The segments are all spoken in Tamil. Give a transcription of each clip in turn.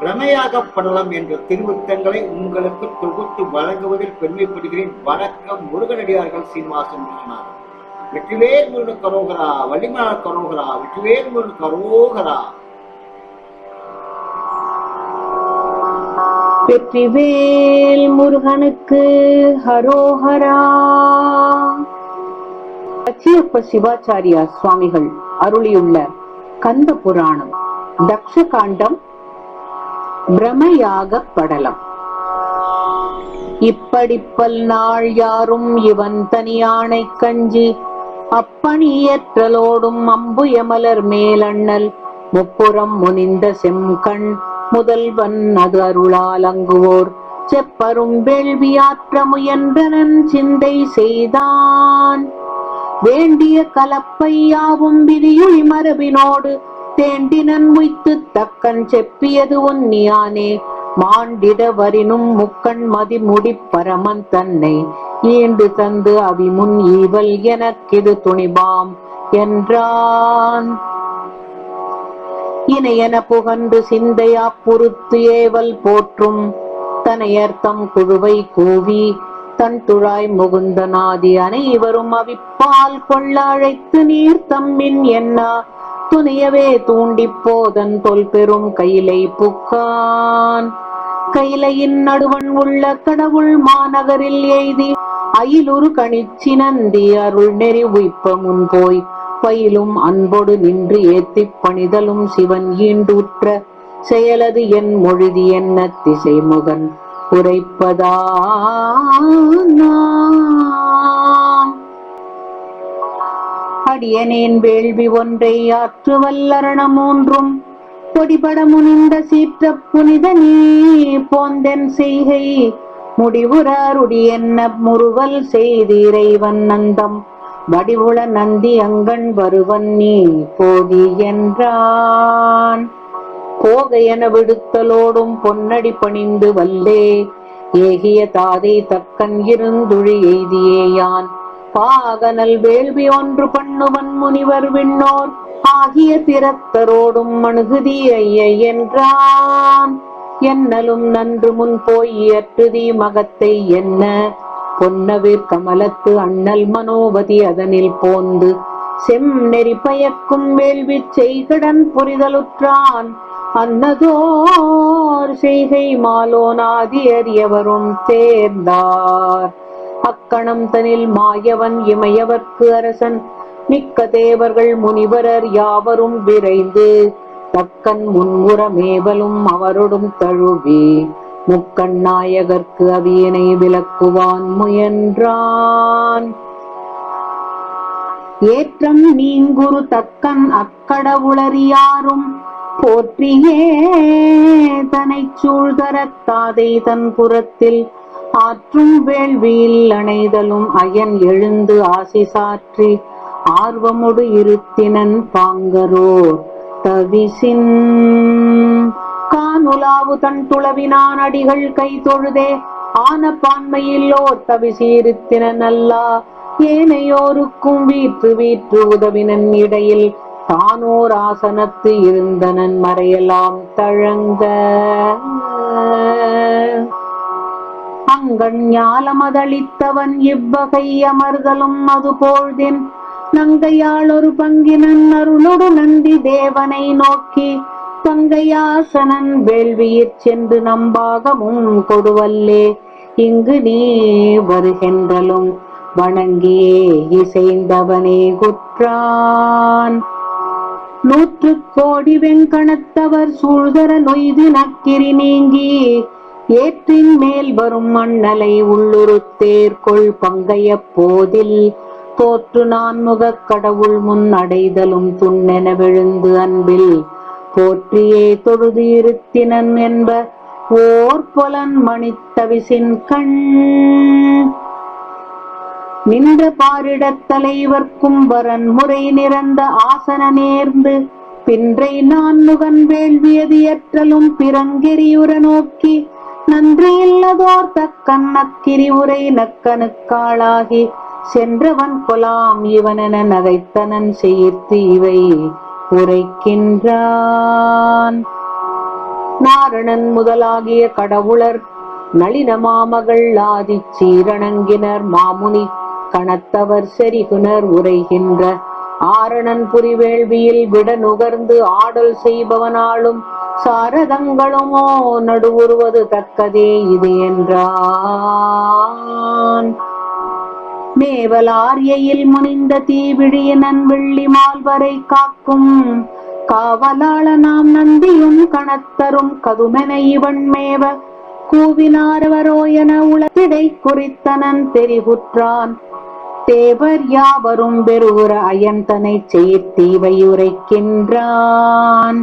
பிரமையாகப்படலாம் என்ற திருவுத்தங்களை உங்களுக்கு தொகுத்து வழங்குவதில் பெருமைப்படுகிறேன். வணக்கம் முருகனடியார்கள் சீனிவாசன் விஸ்வநாதன். வெற்றிவேல் முருகன் கரோகரா வள்ளிமலர் கரோகரா வெற்றிவேல் முருகன் கரோகரா. வெற்றிவேல் முருகனுக்கு ஹரோஹரா. அச்சியப்ப சிவாச்சாரியா சுவாமிகள் அருளியுள்ள கந்த புராணம் தக்ஷ காண்டம் பிரமயாக படலம் இப்படிப்பல் நாள் யாரும் இவன் தனியானை கஞ்சி அப்பணியற்றலோடும் அம்புயமலர் மேலண்ணல். முப்புறம் முனிந்த செம்கண் முதல்வன் அது அருளால் அங்குவோர். செப்பரும் வேள்வியாற்ற முயன்றனன் சிந்தை செய்தான். வேண்டிய கலப்பையாவும் விதியுளி மரபினோடு தேண்டினன் உய்த்து தக்கன் செப்பியது ஒன்னியானே மாண்டிட வரினும் முக்கண் மதிமுடி பரமன் தன்னை. ஈண்டு தந்து அவிமுன் ஈவல் எனக்கிது துணிபாம் என்றான். இணையன புகன்று சிந்தையா பொறுத்து ஏவல் போற்றும். தனையர்த்தம் குழுவை கூவி தன் துழாய் முகுந்தநாதி அனைவரும் அவிப்பால் கொள்ள அழைத்து நீர் தம்மின் என்ன துணியவே தூண்டிப் போதன் தொல் பெரும் கையிலை புக்கான். கையிலையின் நடுவன் உள்ள கடவுள் மாநகரில் எய்தி அயிலுரு கணிச்சி நந்தி அருள் நெறி உய்ப்ப முன் போய் பயிலும் அன்போடு நின்று ஏத்திப் பணிதலும் சிவன் ஈண்டுற்ற செயலது என் மொழிதி என்ன திசைமுகன் உரைப்பதா அடியனேன் வேள்வி ஒன்றை ஆற்று வல்லரணம் மூன்றும். பொடிபட முனிந்த சீற்ற புனித நீ போந்தென் செய்கை. முடிவுறாருடி என்ன முறுவல் இறைவன் நந்தம். வடிவுள நந்தி அங்கன் வருவன் நீ போதி என்றான். போக என விடுத்தலோடும் பொன்னடி பணிந்து வல்லே. ஏகிய தாதை தக்கன் இருந்துழி எய்தியேயான். பாகனல் வேள்வி ஒன்று பண்ணுவன் முனிவர் விண்ணோர். ஆகிய திறத்தரோடும் அணுகுதி ஐய என்றான். என்னலும் நன்று முன் போய் இயற்றுதி மகத்தை என்ன? பொன்னவிர் கமலத்து அண்ணல் மனோபதி அதனில் போந்து செம் நெறி பயக்கும் வேள்வி செய்கடன் புரிதலுற்றான். அன்னதோர் செய்கை மாலோனாதி அறியவரும் தேர்ந்தார் அக்கணம் தனில் மாயவன் இமையவர்க்கு அரசன். மிக்க தேவர்கள் முனிவரர் யாவரும் விரைந்து தக்கன் முன்முற மேவலும் அவரொடும் தழுவி. முக்கண் நாயகர்க்கு அவியனை விளக்குவான் முயன்றான். ஏற்றம் நீங்குரு தக்கன் அக்கடவுளறியாரும். போற்றியே தனை சூழ்தரத்தாதை தன் புறத்தில் ஆற்றும் வேள்வியில் அணைதலும் அயன் எழுந்து ஆசி சாற்றி ஆர்வமுடு இருத்தினன் பாங்கரோர் தவிசின். கானுலாவு தன் துளவினான் அடிகள் கை தொழுதே ஆன பான்மையில்லோ தவிசீரித்தினன் அல்லா. ஏனையோருக்கும் வீற்று வீற்று உதவினன் இடையில் தானோர் ஆசனத்து இருந்தனன் மறையலாம் தழங்க. அங்கண் ஞாலமதளித்தவன் இவ்வகை அமர்தலும் அது போழ்தின் நங்கையாள் ஒரு பங்கினன் அருளொடு நந்தி தேவனை நோக்கி தங்கையாசனன் வேள்வியிற் சென்று நம்பாகமும் கொடுவல்லே இங்கு நீ வருகின்றலும் வணங்கியே இசைந்தவனே குற்றான். நூற்று கோடி வெங்கணத்தவர் சூழ்தர நொய்து நக்கிரி நீங்கி ஏற்றின் மேல் வரும் மண்ணலை உள்ளுரு தேர்கொள் பங்கைய போதில். தோற்று நான்முகக் கடவுள் முன் அடைதலும் துண்ணென விழுந்து அன்பில். போற்றியே தொழுது இருத்தினன் என்ப ஓர் புலன் மணித்தவிசின் கண். நின்ற பாரிடத் தலைவர்க்கும் வரன் முறை நிறந்த ஆசன நேர்ந்து. பின்றை நான் முகன் வேள்வியது ஏற்றலும் பிறங்கெரியுற நோக்கி நன்றி இல்லதோர் தக்கண்ணக்கிரி உரை நக்கனுக்காளாகி சென்றவன் கொலாம் இவனென நகைத்தனன் செய்து இவை உரைக்கின்றான். நாரணன் முதலாகிய கடவுளர் நளின மாமகள் ஆதிச் சீரணங்கினர் மாமுனி கணத்தவர் செரிகுனர் உரைகின்ற ஆரணன் புரிவேள்வியில் விட நுகர்ந்து ஆடல் செய்பவனாலும் சாரதங்களுமோ நடுவுருவது தக்கதே இது என்றான். மேவலாரியையில் முனிந்த தீவிழியனன் வெள்ளி மால்வரை காக்கும் காவலாள நாம் நந்தியும் கணத்தரும் கதுமென இவன் மேவ கூவினாரவரோ என உளத்திடை குறித்தனன் தெரிவுற்றான். தேவர் யாவரும் பெருவுற அயன்தனை செய்தீவை உரைக்கின்றான்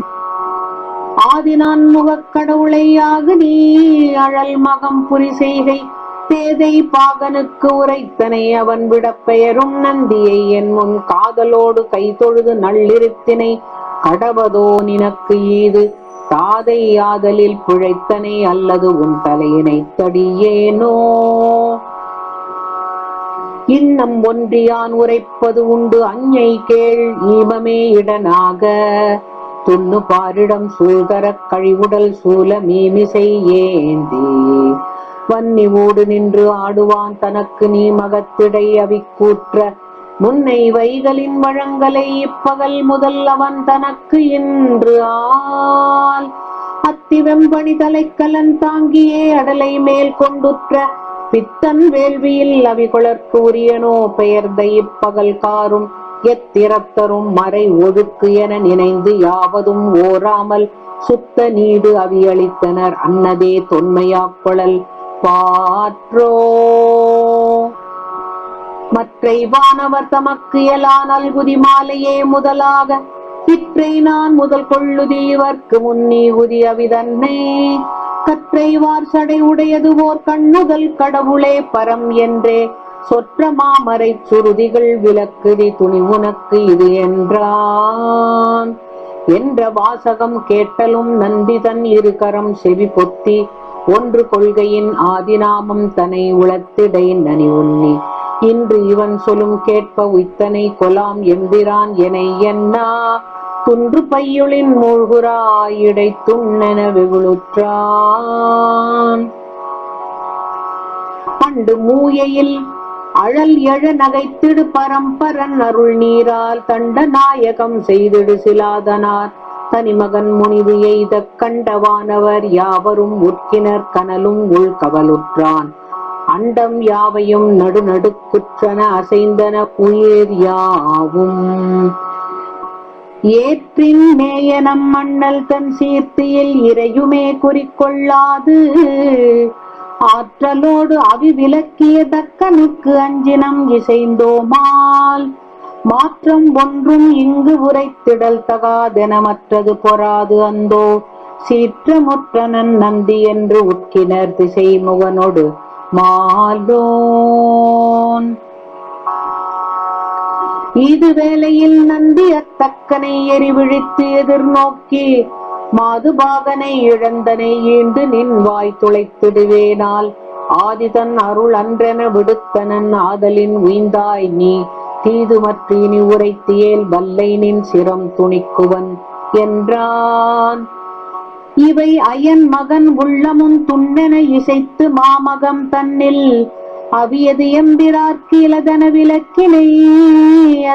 ஆதினான் முகக் நீ அழல் மகம் புரி செய்கை. தேதை பாகனுக்கு உரைத்தனை அவன் விடப்பெயரும் நந்தியை என் முன் காதலோடு கை தொழுது நள்ளிருத்தினை. கடவதோ நினக்கு ஈது தாதை ஆதலில் பிழைத்தனை அல்லது உன் தலையினை தடியேனோ இன்னம் ஒன்றியான் உரைப்பது உண்டு அஞ்ஞை கேள் ஈமமே இடனாக. துண்ணு பாரிடம் சூழ்தரக் கழிவுடல் சூல மீமிசை ஏந்தி. வன்னி ஊடு நின்று ஆடுவான் தனக்கு நீ மகத்திடை அவிக்கூற்ற. முன்னை வைகளின் வழங்கலை இப்பகல் முதல் அவன் தனக்கு இன்று ஆள். அத்தி வெம்பணி தலைக்கலன் தாங்கியே அடலை மேல் கொண்டுற்ற. பித்தன் வேள்வியில் அவிகுளர்க்கு உரியனோ பெயர்ந்த இப்பகல் காரும். எத்திரத்தரும் மறை ஒழுக்கு என நினைந்து யாவதும் ஓராமல் சுத்த நீடு அவியளித்தனர் அன்னதே தொன்மையாக்குழல். பாற்றோ! மற்றை வானவர் தமக்கு எலா நல்குதி மாலையே முதலாக. சிற்றை நான் முதல் கொள்ளுதி இவர்க்கு முன்னி உதி அவிதன்னே. கற்றை வார் சடை உடையது ஓர் கண்ணுதல் கடவுளே பரம் என்றே. சொற்ற மாமரை சுருதிகள் விளக்குதி துணி உனக்கு இது என்றான். என்ற வாசகம் கேட்டலும் நந்திதன் இருகரம் செவி பொத்தி ஒன்று கொள்கையின் ஆதிநாமம் தனை உளத்திடை நனி உண்ணி. இன்று இவன் சொல்லும் கேட்ப உத்தனை கொலாம் எம்பிரான் என என்னா துன்று பையுளின் மூழ்குராயிடை துண்ணென வெகுளுற்றான். பண்டு மூயையில் அழல் எழ நகைத்திடு பரம்பரன் அருள் நீரால் தண்ட நாயகம் செய்திடு சிலாதனார். தனிமகன் முனிவு எய்த கண்டவானவர் யாவரும் உற்கினர் கனலும் உள் கவலுற்றான் அண்டம் யாவையும் நடுநடுக்குற்றன அசைந்தன குயிர் யாவும். ஏற்றின் மேயனம் மண்ணல் தன் சீர்த்தியில் இறையுமே குறிக்கொள்ளாது. ஆற்றலோடு அவி விலக்கிய தக்கனுக்கு அஞ்சினம் இசைந்தோமால். மாற்றம் ஒன்றும் இங்கு உரைத்திடல் தகாதென மற்றது பொறாது அந்தோ. சீற்றமுற்றனன் நந்தி என்று உட்கினர் திசை முகனொடு மாலோன் இது வேளையில் நந்தி அத்தக்கனை எரிவிழித்து எதிர்நோக்கி மாதுபாகனை இழந்தனை ஈண்டு நின் வாய் துளைத்திடுவேனால். ஆதிதன் அருள் அன்றென விடுத்தனன் ஆதலின் உய்ந்தாய் நீ. தீதுமற்றி நீ உரைத்தியேல் வல்லை நின் சிரம் துணிக்குவன் என்றான். இவை அயன் மகன் உள்ளமும் துண்ணென இசைத்து மாமகம் தன்னில். அவியது எம்பிரார்க்கு விளக்கினை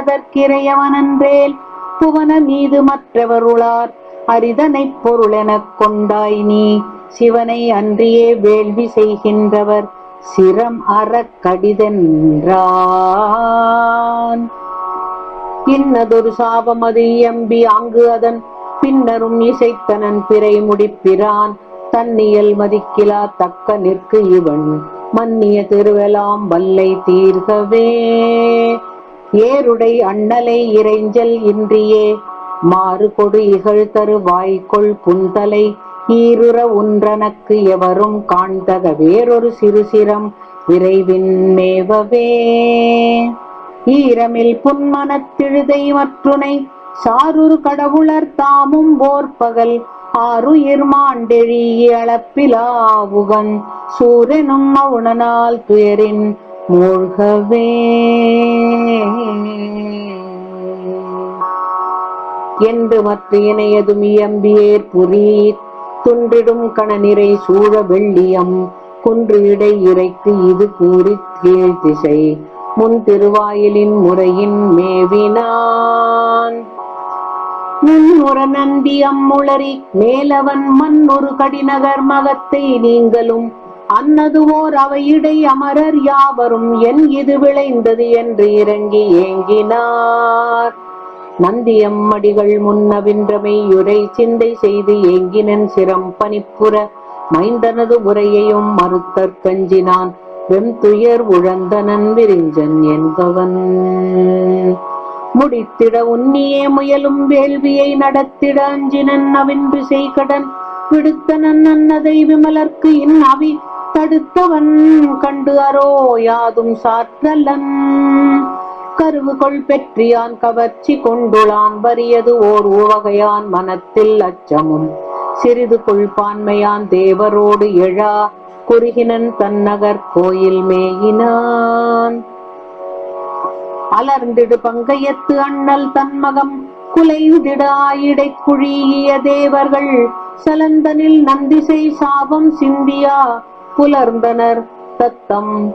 அதற்கிறையவனன்றேல். புவன மீது மற்றவருளார் அரிதனைப் பொருளெனக் கொண்டாய் நீ. சிவனை அன்றியே வேள்வி செய்கின்றவர் சிரம் அறக்கடிதென்றான் இன்னதொரு சாபம் அது எம்பி அங்கு அதன் பின்னரும் இசைத்தனன் பிறை முடிப்பிறான். தன்னியல் மதிக்கிலா தக்க நிற்கு இவன் மன்னிய திருவெலாம் வல்லை தீர்கவே ஏருடை அண்ணலை இறைஞ்சல் இன்றியே மாறு கொடு இகழ் தரு வாய்க்கொள் புந்தலை ஈருற உன்றனக்கு எவரும் காண்தக வேறொரு சிறுசிரம் விரைவின் மேவவே. ஈரமில் புன்மனத்திழுதை மற்றுனை சாருரு கடவுளர் தாமும் போர்பகல் ஆறுயிர் மாண்டெழி அளப்பிலாவுகன் சூரனும் மவுணனால் துயரின் மூழ்கவே. என்று மற்ற இணையதும் இயம்பியேர் புரி துன்றிடும் கணநிறை சூழ வெள்ளியம் குன்று இடை இறைக்கு இது கூறி கீழ் திசை. முன் திருவாயிலின் முறையின் மேவினான். முன்னுற நந்தி அம்முளரி மேலவன் மண்ணொரு கடிநகர் மகத்தை நீங்களும் அன்னதுவோர் அவையிடை அமரர் யாவரும் என் இது விளைந்தது என்று இறங்கி ஏங்கினார். நந்தியம்மடிகள் முன்னவின்றமை யுரை சிந்தை செய்து ஏங்கினன் சிரம் பனிப்புற மைந்தனது உரையையும் மறுத்தற் கஞ்சினான். வெம்துயர் உழந்தனன் விரிஞ்சன் என்பவன். முடித்திட உன்னியே முயலும் வேள்வியை நடத்திட அஞ்சினன் அவின் விசை கடன் விடுத்தனன் அன்னதை விமலர்க்கு இன் அவி தடுத்தவன் கண்டு அரோ யாதும் சாற்றலன். கருவுகொள் பெற்றியான் கவர்ச்சி கொண்டுளான் வறியது ஓர் உவகையான் மனத்தில் அச்சமும். சிறிது கொள்பான்மையான் தேவரோடு எழா குறுகினன் தன்னகர் கோயில் மேயினான். அலர்ந்திடு பங்கையத்து அண்ணல் தன்மகம் குலையுதிடாயிடை குழிய தேவர்கள் சலந்தனில் நந்திசை சாபம் சிந்தியா புலர்ந்தனர் தத்தம்.